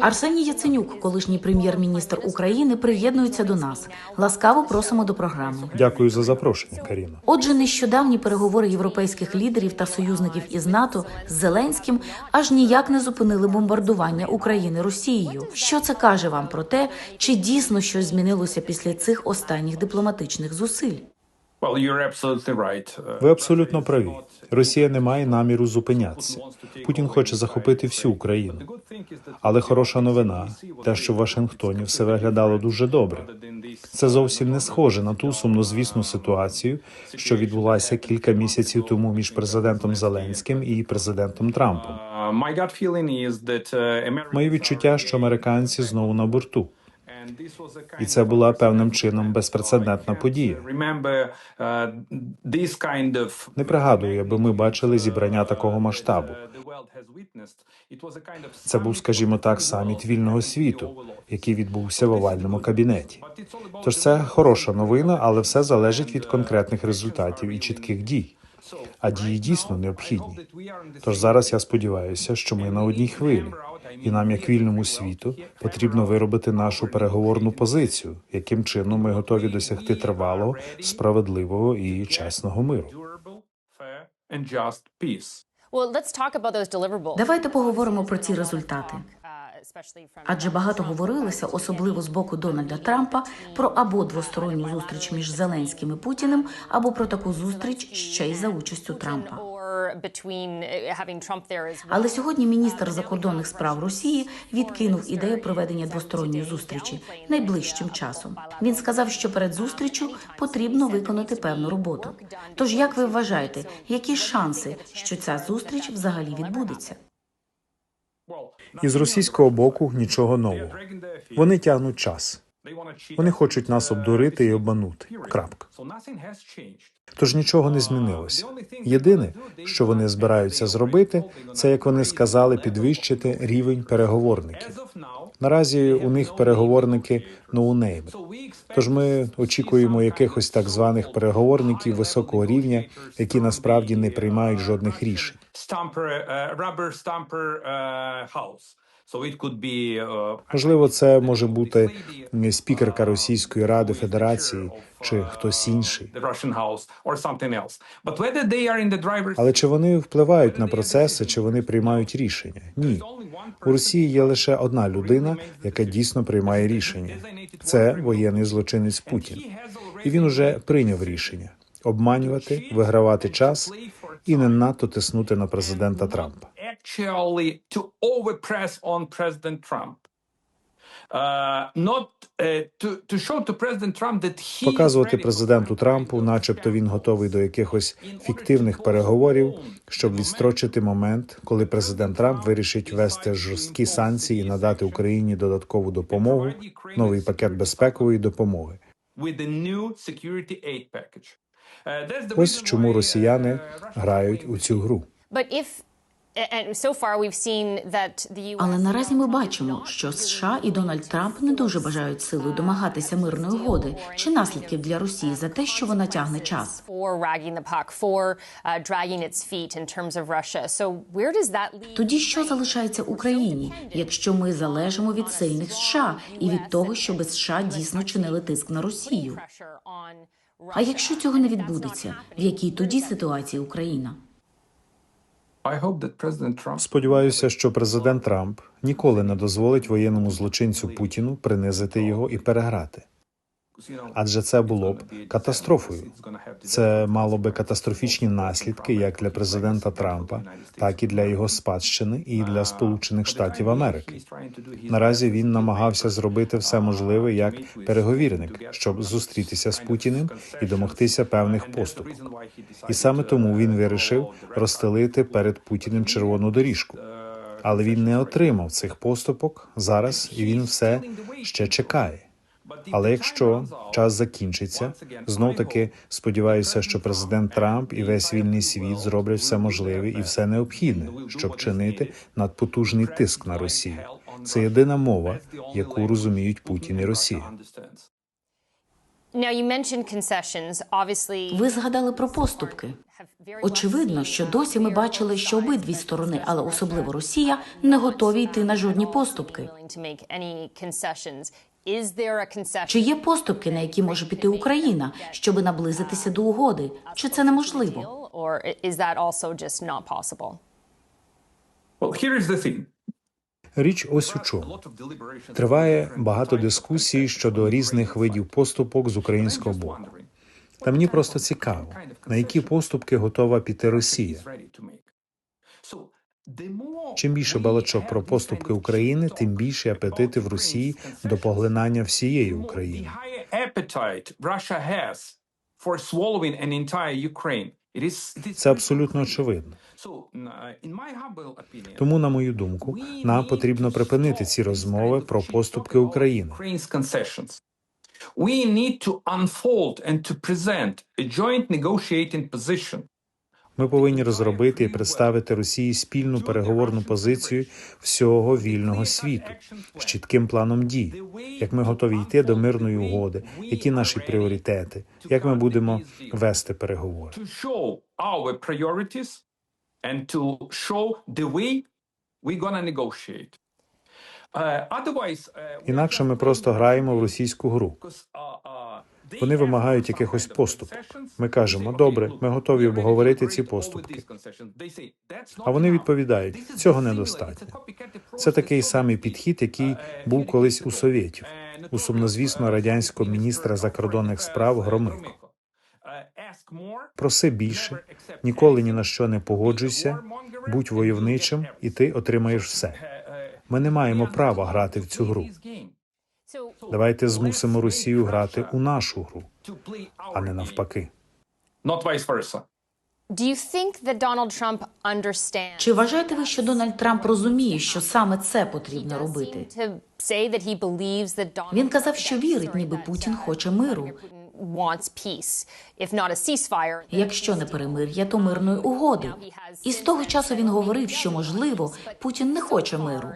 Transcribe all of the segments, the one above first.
Арсеній Яценюк, колишній прем'єр-міністр України, приєднується до нас. Ласкаво просимо до програми. Дякую за запрошення, Каріно. Отже, нещодавні переговори європейських лідерів та союзників із НАТО з Зеленським аж ніяк не зупинили бомбардування України Росією. Що це каже вам про те, чи дійсно щось змінилося після цих останніх дипломатичних зусиль? Uh, Ви абсолютно праві. Росія не має наміру зупинятися. Путін хоче захопити всю Україну. Але хороша новина, те, що в Вашингтоні все виглядало дуже добре. Це зовсім не схоже на ту сумнозвісну ситуацію, що відбулася кілька місяців тому між президентом Зеленським і президентом Трампом. Uh, uh, Моє відчуття, що американці знову на борту, і це була певним чином безпрецедентна подія. uh, Не пригадую, аби ми бачили зібрання такого масштабу. uh, Це був, скажімо так, саміт вільного світу, який відбувся в овальному кабінеті. Тож це хороша новина, але все залежить від конкретних результатів і чітких дій. А дії дійсно необхідні. Тож зараз я сподіваюся, що ми на одній хвилі, і нам, як вільному світу, потрібно виробити нашу переговорну позицію, яким чином ми готові досягти тривалого, справедливого і чесного миру. Давайте поговоримо про ці результати. Адже багато говорилося, особливо з боку Дональда Трампа, про або двосторонню зустріч між Зеленським і Путіним, або про таку зустріч ще й за участю Трампа. Uh. Але сьогодні міністр закордонних справ Росії відкинув ідею проведення двосторонньої зустрічі найближчим часом. Він сказав, що перед зустрічю потрібно виконати певну роботу. Тож, як ви вважаєте, які шанси, що ця зустріч взагалі відбудеться? І з російського боку нічого нового. Вони тягнуть час. Вони хочуть нас обдурити і обманути. Крапка. Тож нічого не змінилося. Єдине, що вони збираються зробити, це як вони сказали, підвищити рівень переговорників. Наразі у них переговорники ноунейми. Тож ми очікуємо якихось так званих переговорників високого рівня, які насправді не приймають жодних рішень. Uh, uh, uh, Можливо, це може бути спікерка Російської ради Федерації чи хтось інший. Але чи вони впливають на процеси, чи вони приймають рішення? Ні. У Росії є лише одна людина, яка дійсно приймає рішення. Це воєнний злочинець Путін. І він уже прийняв рішення обманювати, вигравати час і не надто тиснути на президента Трампа. Actually to overpress on President Trump. Uh, not uh, to, to show to President Trump that he Показувати президенту Трампу, начебто він готовий до якихось фіктивних переговорів, щоб відстрочити момент, коли президент Трамп вирішить ввести жорсткі санкції і надати Україні додаткову допомогу, новий пакет безпекової допомоги. with the new security aid package. Uh, Ось чому росіяни uh, грають у цю гру. Але наразі ми бачимо, що США і Дональд Трамп не дуже бажають силою домагатися мирної угоди чи наслідків для Росії за те, що вона тягне час. uh? Тоді що залишається Україні, якщо ми залежимо від сильних США і від того, щоб США дійсно чинили тиск на Росію? А якщо цього не відбудеться, в якій тоді ситуації Україна? I hope that President Trump Сподіваюся, що президент Трамп ніколи не дозволить воєнному злочинцю Путіну принизити його і переграти. Адже це було б катастрофою. Це мало би катастрофічні наслідки як для президента Трампа, так і для його спадщини, і для Сполучених Штатів Америки. Наразі він намагався зробити все можливе як переговірник, щоб зустрітися з Путіним і домогтися певних поступок. І саме тому він вирішив розстелити перед Путіним червону доріжку. Але він не отримав цих поступок зараз, і він все ще чекає. Але якщо час закінчиться, знов таки сподіваюся, що президент Трамп і весь вільний світ зроблять все можливе і все необхідне, щоб чинити надпотужний тиск на Росію. Це єдина мова, яку розуміють Путін і Росія. Ви згадали про поступки. Очевидно, що досі ми бачили, що обидві сторони, але особливо Росія, не готові йти на жодні поступки. Чи є поступки, на які може піти Україна, щоби наблизитися до угоди? Чи це неможливо? Or is that also just not possible? Well, here is the thing. Річ ось у чому. Триває багато дискусій щодо різних видів поступок з українського боку. Та мені просто цікаво, на які поступки готова піти Росія. Чим більше балачок про поступки України, тим більше апетити в Росії до поглинання всієї України. Це абсолютно очевидно. Тому, на мою думку, нам потрібно припинити ці розмови про поступки України. We need to unfold and to present a joint negotiating position Ми повинні розробити і представити Росії спільну переговорну позицію всього вільного світу з чітким планом дій, як ми готові йти до мирної угоди, які наші пріоритети, як ми будемо вести переговори. Uh, uh, Інакше ми просто граємо в російську гру. Вони вимагають якихось поступок. Ми кажемо, добре, ми готові обговорити ці поступки. А вони відповідають, цього недостатньо. Це такий самий підхід, який був колись у совєтів, у сумнозвісного радянського міністра закордонних справ Громико. Проси більше, ніколи ні на що не погоджуйся, будь войовничим, і ти отримаєш все. Ми не маємо права грати в цю гру. Давайте змусимо Росію грати у нашу гру, а не навпаки. Not vice versa. do you think that Donald Trump understands? Чи вважаєте ви, що Дональд Трамп розуміє, що саме це потрібно робити? To say that he believes that Donald Він казав, що вірить, ніби Путін хоче миру. wants peace, if not a ceasefire. Якщо не перемир'я, то мирної угоди. І з того часу він говорив, що можливо Путін не хоче миру.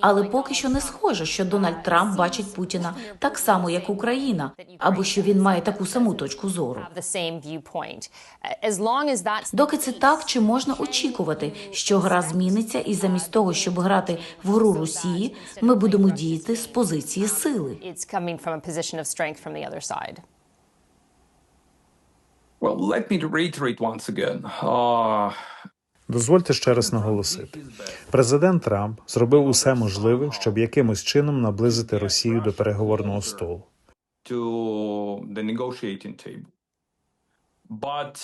Але поки що не схоже, що Дональд Трамп бачить Путіна так само, як Україна, або що він має таку саму точку зору. Доки це так, чи можна очікувати, що гра зміниться, і замість того, щоб грати в гру Росії, ми будемо діяти з позиції сили. Well, let me reiterate once again. Uh, Дозвольте ще раз наголосити: президент Трамп зробив усе можливе, щоб якимось чином наблизити Росію до переговорного столу.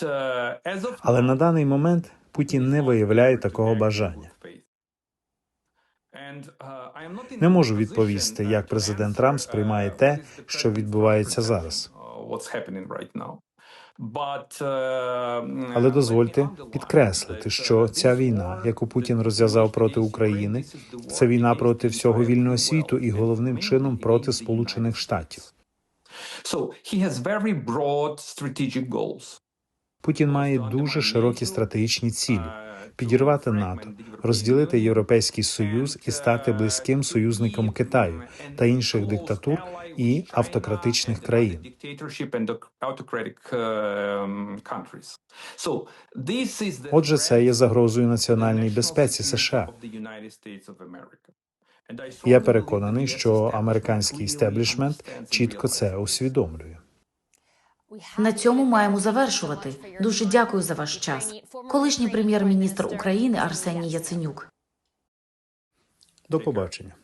uh, Але на даний момент Путін не виявляє такого бажання. Uh, Не можу відповісти, як президент Трамп сприймає те, uh, the що відбувається зараз. Але дозвольте підкреслити, що ця війна, яку Путін розв'язав проти України, це війна проти всього вільного світу і головним чином проти Сполучених Штатів. Путін має дуже широкі стратегічні цілі: підірвати НАТО, розділити Європейський Союз і стати близьким союзником Китаю та інших диктатур і автократичних країн. Отже, це є загрозою національній безпеці США. Я переконаний, що американський істеблішмент чітко це усвідомлює. На цьому маємо завершувати. Дуже дякую за ваш час. Колишній прем'єр-міністр України Арсеній Яценюк. До побачення.